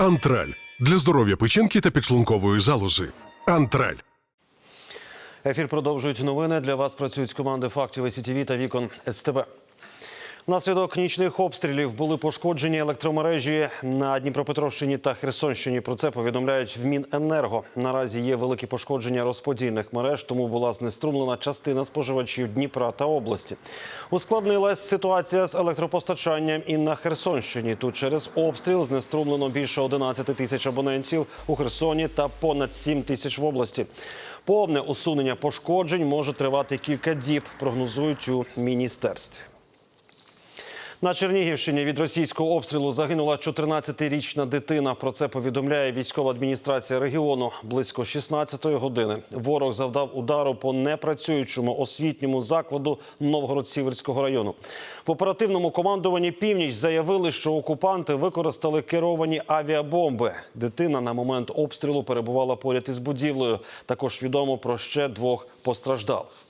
Антраль для здоров'я печінки та підшлункової залози. Антраль. Ефір продовжують новини. Для вас працюють команди фактів СІТВ та вікон СТБ. Внаслідок нічних обстрілів були пошкоджені електромережі на Дніпропетровщині та Херсонщині. Про це повідомляють в Міненерго. Наразі є великі пошкодження розподільних мереж, тому була знеструмлена частина споживачів Дніпра та області. Ускладнилась ситуація з електропостачанням і на Херсонщині. Тут через обстріл знеструмлено більше 11 тисяч абонентів у Херсоні та понад 7 тисяч в області. Повне усунення пошкоджень може тривати кілька діб, прогнозують у міністерстві. На Чернігівщині від російського обстрілу загинула 14-річна дитина. Про це повідомляє військова адміністрація регіону. Близько 16-ї години ворог завдав удару по непрацюючому освітньому закладу Новгород-Сіверського району. В оперативному командуванні північ заявили, що окупанти використали керовані авіабомби. Дитина на момент обстрілу перебувала поряд із будівлею. Також відомо про ще двох постраждалих.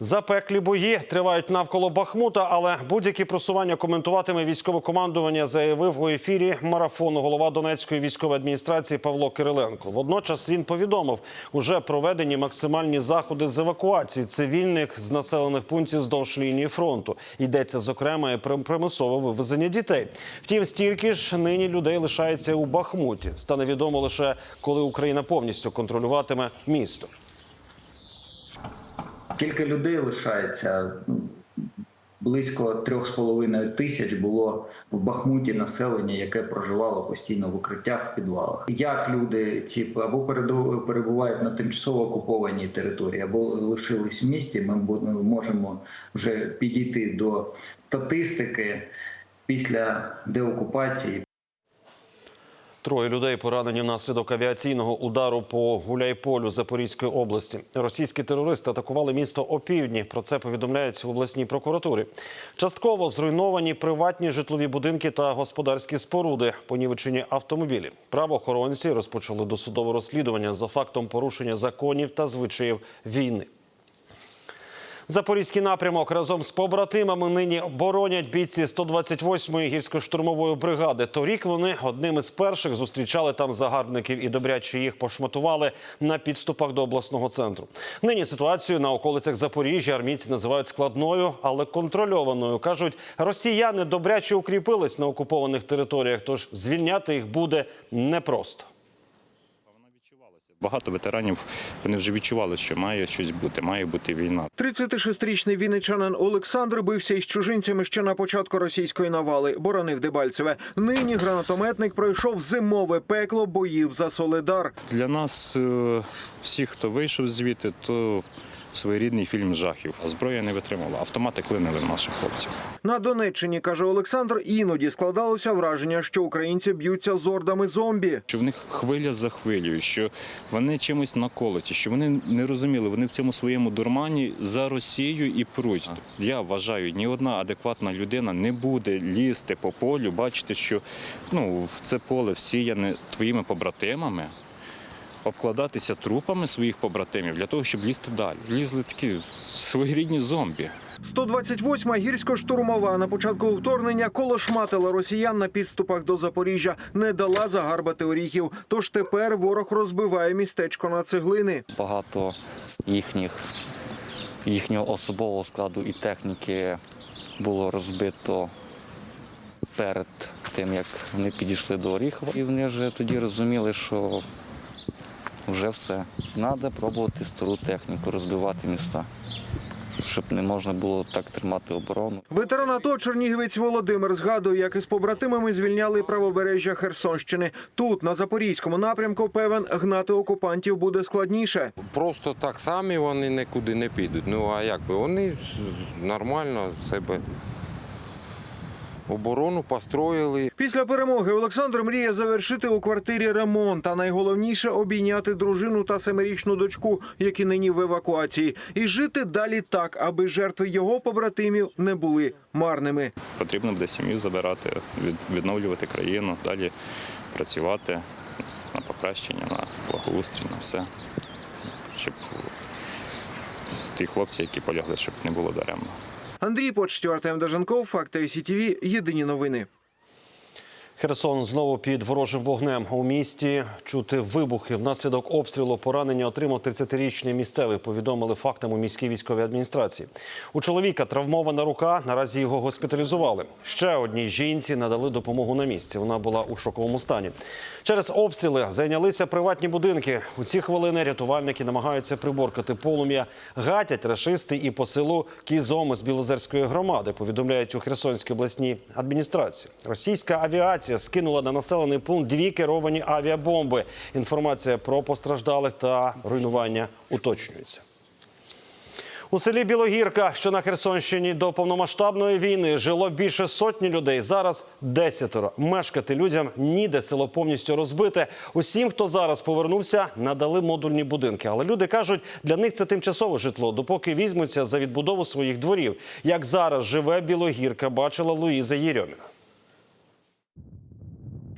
Запеклі бої тривають навколо Бахмута, але будь-які просування коментуватиме військове командування, заявив у ефірі марафону голова Донецької військової адміністрації Павло Кириленко. Водночас він повідомив, уже проведені максимальні заходи з евакуації цивільних з населених пунктів здовж лінії фронту. Йдеться зокрема і про примусове вивезення дітей. Втім, стільки ж нині людей лишається у Бахмуті. Стане відомо лише коли Україна повністю контролюватиме місто. Кілька людей лишається. Близько трьох з половиною тисяч було в Бахмуті населення, яке проживало постійно в укриттях в підвалах. Як люди ці або перебувають на тимчасово окупованій території, або лишились в місті, ми можемо вже підійти до статистики після деокупації. Троє людей поранені внаслідок авіаційного удару по Гуляйполю Запорізької області. Російські терористи атакували місто опівдні. Про це повідомляють в обласній прокуратурі. Частково зруйновані приватні житлові будинки та господарські споруди, понівечені автомобілі. Правоохоронці розпочали досудове розслідування за фактом порушення законів та звичаїв війни. Запорізький напрямок разом з побратимами нині боронять бійці 128-ї гірсько-штурмової бригади. Торік вони одним із перших зустрічали там загарбників і добряче їх пошматували на підступах до обласного центру. Нині ситуацію на околицях Запоріжжя армійці називають складною, але контрольованою. кажуть, росіяни добряче укріпились на окупованих територіях, тож звільняти їх буде непросто. Багато ветеранів вони вже відчували, що має щось бути, має бути війна. 36-річний вінничанин Олександр бився із чужинцями ще на початку російської навали. Боронив Дебальцеве. Нині гранатометник пройшов зимове пекло боїв за Соледар. Для нас, е, всіх, хто вийшов звідти, то своєрідний фільм жахів. Зброя не витримала. Автомати клинили в наших хлопців. На Донеччині каже Олександр. Іноді складалося враження, що українці б'ються з ордами зомбі. Що в них хвиля за хвилею, що вони чимось наколоті, що вони не розуміли, вони в цьому своєму дурмані за Росію і пруть. Я вважаю, ні одна адекватна людина не буде лізти по полю, бачити, що ну, це поле всіяне твоїми побратимами. Обкладатися трупами своїх побратимів для того, щоб лізти далі. Лізли такі своєрідні зомбі. 128-ма гірсько-штурмова на початку вторгнення колошматила росіян на підступах до Запоріжжя, не дала загарбати оріхів. Тож тепер ворог розбиває містечко на цеглини. багато їхніх, їхнього особового складу і техніки було розбито перед тим, як вони підійшли до Оріхова. І вони вже тоді розуміли, що вже все. Треба пробувати стару техніку, розбивати міста, щоб не можна було так тримати оборону. Ветеран АТО Чернігівець Володимир згадує, як із побратимами звільняли правобережжя Херсонщини. Тут, на запорізькому напрямку, певен гнати окупантів буде складніше. Просто так самі вони нікуди не підуть. Ну а як би вони нормально себе оборону построїли. Після перемоги Олександр мріє завершити у квартирі ремонт, а найголовніше обійняти дружину та семирічну дочку, які нині в евакуації, і жити далі так, аби жертви його побратимів не були марними. Потрібно буде сім'ю забирати, від- відновлювати країну, далі працювати на покращення, на благоустрій, на все. Щоб ті хлопці, які полягли, щоб не було даремно. Андрій Почтів, Артем Даженков, Факти СІТВ, Єдині новини. Херсон знову під ворожим вогнем у місті. Чути вибухи. Внаслідок обстрілу поранення отримав 30-річний місцевий. Повідомили фактам у міській військовій адміністрації. У чоловіка травмована рука. Наразі його госпіталізували. Ще одній жінці надали допомогу на місці. Вона була у шоковому стані. Через обстріли зайнялися приватні будинки. У ці хвилини рятувальники намагаються приборкати полум'я. Гатять рашисти і по селу Кізоми з Білозерської громади. Повідомляють у Херсонській обласній адміністрації. Російська авіація скинула на населений пункт дві керовані авіабомби. Інформація про постраждалих та руйнування уточнюється. У селі Білогірка, що на Херсонщині до повномасштабної війни жило більше сотні людей. Зараз десятеро. Мешкати людям ніде село повністю розбите. Усім, хто зараз повернувся, надали модульні будинки. Але люди кажуть, для них це тимчасове житло, допоки візьмуться за відбудову своїх дворів. Як зараз живе Білогірка, бачила Луїза Єрьоміна.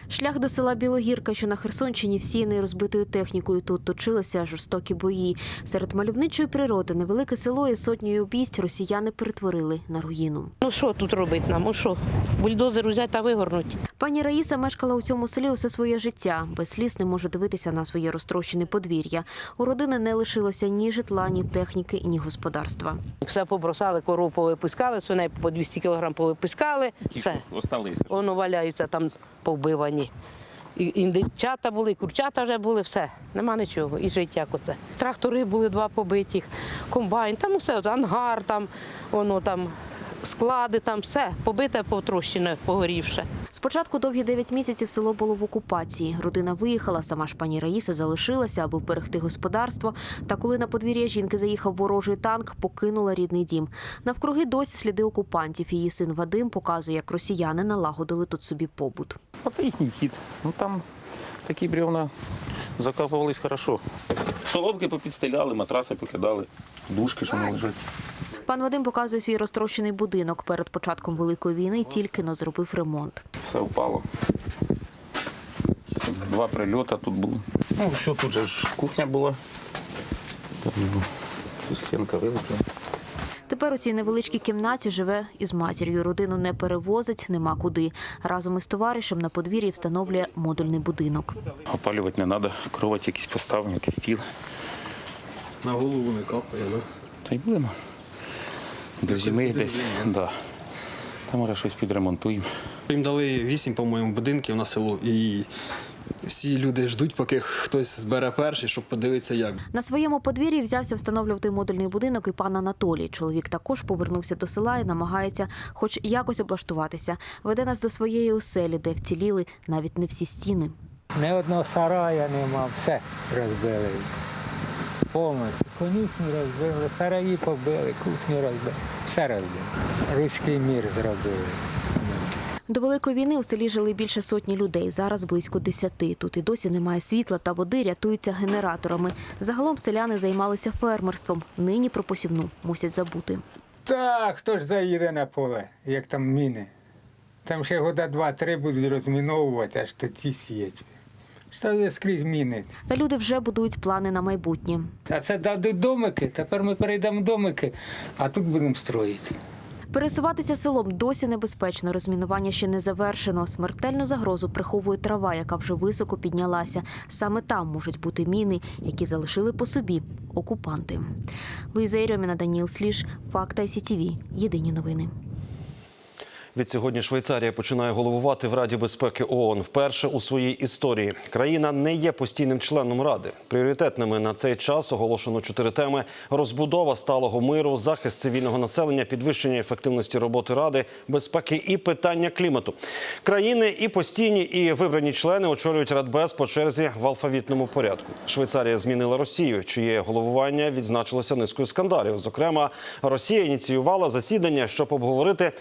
Шлях до села Білогірка, що на Херсонщині, всіяний розбитою технікою. Тут точилися жорстокі бої. Серед мальовничої природи невелике село і сотнею обійсть росіяни перетворили на руїну. Ну що тут робити нам? Ну що? Бульдозер взяти та вигорнуть. Пані Раїса мешкала у цьому селі усе своє життя. Без сліз не може дивитися на своє розтрощене подвір'я. У родини не лишилося ні житла, ні техніки, ні господарства. Все побросали, коров повипускали, свиней по 200 кг повипускали. Все. Осталися. Воно валяються там повбивані. І індичата були, і курчата вже були, все. Нема нічого. І життя як оце. Трактори були два побиті, комбайн, там усе, ангар, там, воно там, склади, там все побите, потрощене, погорівше. Спочатку довгі дев'ять місяців село було в окупації. Родина виїхала, сама ж пані Раїса залишилася, аби вберегти господарство. Та коли на подвір'я жінки заїхав ворожий танк, покинула рідний дім. Навкруги досі сліди окупантів. Її син Вадим показує, як росіяни налагодили тут собі побут. Оце їхній вхід. Ну там такі бревна закапувались хорошо. Соломки попідстеляли, матраси покидали, дужки, що не лежать. Пан Вадим показує свій розтрощений будинок. Перед початком великої війни тільки но зробив ремонт. Все впало. Два прильоти тут було. Ну, що тут же ж кухня була. Стінка вилетіла. Тепер у цій невеличкій кімнаті живе із матір'ю. Родину не перевозить, нема куди. Разом із товаришем на подвір'ї встановлює модульний будинок. Опалювати не треба, кровать якісь поставимо, якийсь стіл. На голову не капає, да? Та й будемо. До зими десь. Да. Там може щось підремонтуємо. Їм дали вісім, по-моєму, будинків на село, і всі люди ждуть, поки хтось збере перший, щоб подивитися, як. На своєму подвір'ї взявся встановлювати модульний будинок і пан Анатолій. Чоловік також повернувся до села і намагається хоч якось облаштуватися. Веде нас до своєї оселі, де вціліли навіть не всі стіни. Ні одного сарая нема, все розбили. Повністю. Конюшню розбили, сараї побили, кухню розбили. Все розбили. Руський мір зробили. До великої війни у селі жили більше сотні людей. Зараз близько десяти. Тут і досі немає світла та води, рятуються генераторами. Загалом селяни займалися фермерством. Нині про посівну мусять забути. Так, хто ж заїде на поле, як там міни. Там ще года два-три будуть розміновувати, аж тоді сіять. Що скрізь міни. Та люди вже будують плани на майбутнє. А це дадуть домики, тепер ми перейдемо домики, а тут будемо строїти. Пересуватися селом досі небезпечно. Розмінування ще не завершено. Смертельну загрозу приховує трава, яка вже високо піднялася. Саме там можуть бути міни, які залишили по собі окупанти. Луїза Єрьоміна, Даніл Сліж, Факта ICTV. Єдині новини. Відсьогодні Швейцарія починає головувати в Раді безпеки ООН. Вперше у своїй історії країна не є постійним членом ради. Пріоритетними на цей час оголошено чотири теми: розбудова сталого миру, захист цивільного населення, підвищення ефективності роботи ради, безпеки і питання клімату. Країни і постійні, і вибрані члени очолюють Радбез по черзі в алфавітному порядку. Швейцарія змінила Росію, чиє головування відзначилося низкою скандалів. Зокрема, Росія ініціювала засідання, щоб обговорити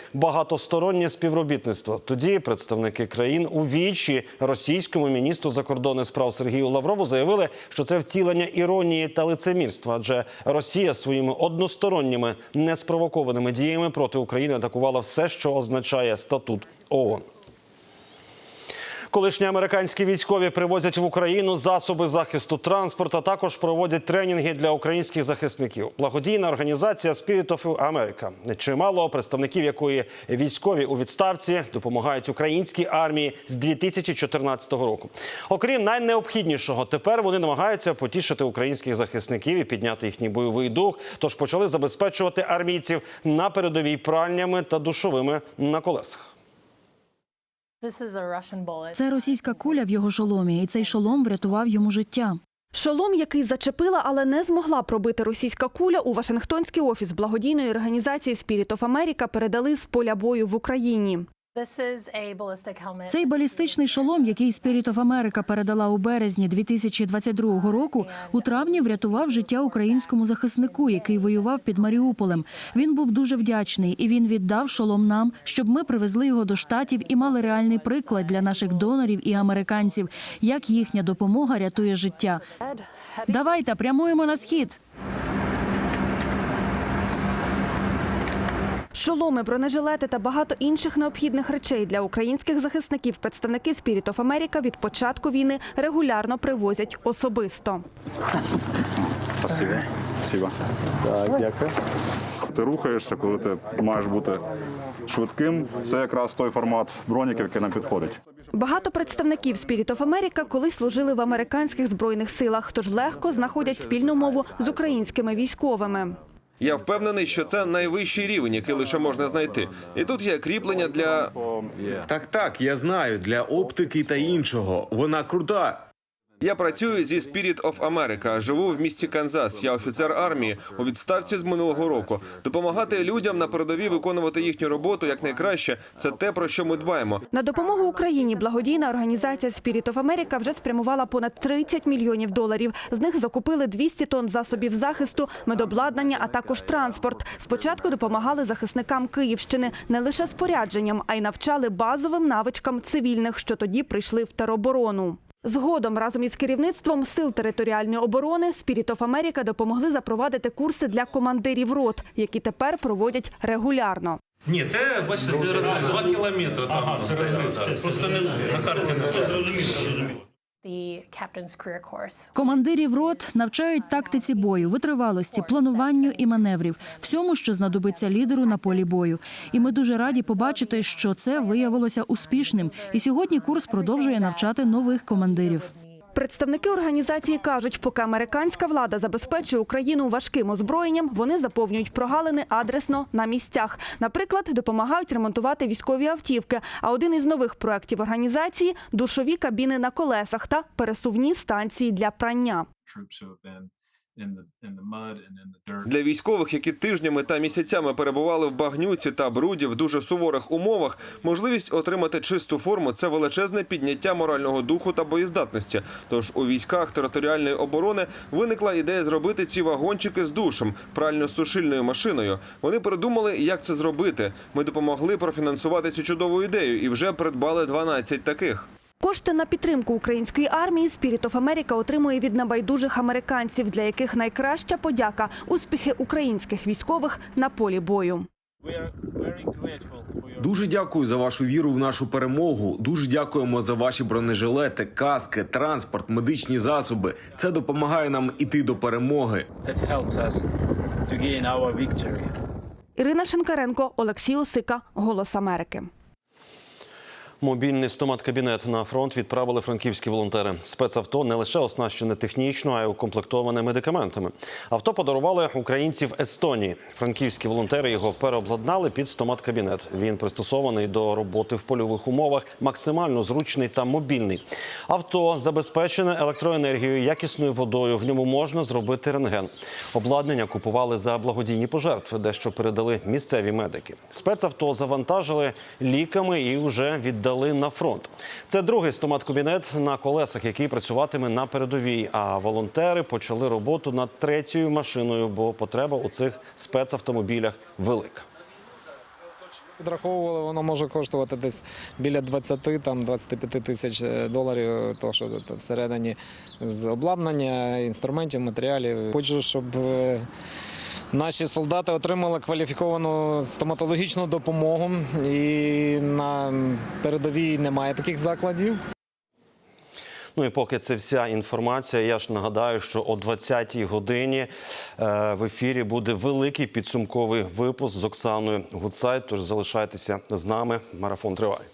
багатостороннє співробітництво. Тоді представники країн у вічі російському міністру закордонних справ Сергію Лаврову заявили, що це втілення іронії та лицемірства, адже Росія своїми односторонніми неспровокованими діями проти України атакувала все, що означає статут ООН. Колишні американські військові привозять в Україну засоби захисту транспорту, також проводять тренінги для українських захисників. Благодійна організація Spirit of America, чимало представників якої військові у відставці допомагають українській армії з 2014 року. Окрім найнеобхіднішого, тепер вони намагаються потішити українських захисників і підняти їхній бойовий дух. Тож почали забезпечувати армійців на передовій пральнями та душовими на колесах. Це російська куля в його шоломі, і цей шолом врятував йому життя. Шолом, який зачепила, але не змогла пробити російська куля, у Вашингтонський офіс благодійної організації Spirit of America передали з поля бою в Україні. Цей балістичний шолом, який Spirit of America передала у березні 2022 року, у травні врятував життя українському захиснику, який воював під Маріуполем. Він був дуже вдячний, і він віддав шолом нам, щоб ми привезли його до штатів і мали реальний приклад для наших донорів і американців, як їхня допомога рятує життя. Давайте прямуємо на схід. Шоломи, бронежилети та багато інших необхідних речей для українських захисників представники Spirit of America від початку війни регулярно привозять особисто. Спасибо. Спасибо. Так, дякую. Ти рухаєшся, коли ти маєш бути швидким. Це якраз той формат броніків, який нам підходить. Багато представників Spirit of America колись служили в американських збройних силах, тож легко знаходять спільну мову з українськими військовими. Я впевнений, що це найвищий рівень, який лише можна знайти. І тут є кріплення для Так, так, я знаю, для оптики та іншого. Вона крута. Я працюю зі Spirit of America, Живу в місті Канзас. Я офіцер армії у відставці з минулого року. Допомагати людям на передовій виконувати їхню роботу якнайкраще це те, про що ми дбаємо. На допомогу Україні благодійна організація Spirit of America вже спрямувала понад 30 мільйонів доларів. З них закупили 200 тонн засобів захисту, медобладнання, а також транспорт. Спочатку допомагали захисникам Київщини не лише спорядженням, а й навчали базовим навичкам цивільних, що тоді прийшли в тероборону. Згодом разом із керівництвом сил територіальної оборони Spirit of America допомогли запровадити курси для командирів рот, які тепер проводять регулярно. Ні, це бачите, це. Два кілометри. Ага, це розрив. Просто не на карті все зрозуміло, зрозуміло. Командирів рот навчають тактиці бою, витривалості, плануванню і маневрів, всьому, що знадобиться лідеру на полі бою. І ми дуже раді побачити, що це виявилося успішним. І сьогодні курс продовжує навчати нових командирів. Представники організації кажуть, поки американська влада забезпечує Україну важким озброєнням, вони заповнюють прогалини адресно на місцях. Наприклад, допомагають ремонтувати військові автівки. А один із нових проєктів організації душові кабіни на колесах та пересувні станції для прання. Для військових, які тижнями та місяцями перебували в багнюці та бруді в дуже суворих умовах, можливість отримати чисту форму це величезне підняття морального духу та боєздатності. Тож у військах територіальної оборони виникла ідея зробити ці вагончики з душем, прально-сушильною машиною. Вони придумали, як це зробити. Ми допомогли профінансувати цю чудову ідею і вже придбали 12 таких. Кошти на підтримку української армії Spirit of America отримує від небайдужих американців, для яких найкраща подяка успіхи українських військових на полі бою. Дуже дякую за вашу віру в нашу перемогу. Дуже дякуємо за ваші бронежилети, каски, транспорт, медичні засоби. Це допомагає нам іти до перемоги. Ірина Шинкаренко, Олексій Осика, Голос Америки. Мобільний стомат-кабінет на фронт відправили франківські волонтери. Спецавто не лише оснащене технічно, а й укомплектоване медикаментами. Авто подарували українці в Естонії. Франківські волонтери його переобладнали під стомат-кабінет. Він пристосований до роботи в польових умовах, максимально зручний та мобільний. Авто забезпечене електроенергією, якісною водою. В ньому можна зробити рентген. Обладнання купували за благодійні пожертви, дещо передали місцеві медики. Спецавто завантажили ліками і вже віддали на фронт. Це другий стомат-кабінет на колесах, який працюватиме на передовій. А волонтери почали роботу над третьою машиною, бо потреба у цих спецавтомобілях велика. Підраховували, воно може коштувати десь біля 20 там 25 тисяч е, доларів. То що всередині з обладнання, інструментів, матеріалів. Хочу, щоб е, наші солдати отримали кваліфіковану стоматологічну допомогу. І на передовій немає таких закладів. Ну і поки це вся інформація, я ж нагадаю, що о 20-й годині е, в ефірі буде великий підсумковий випуск з Оксаною Гуцай. Тож залишайтеся з нами. Марафон триває.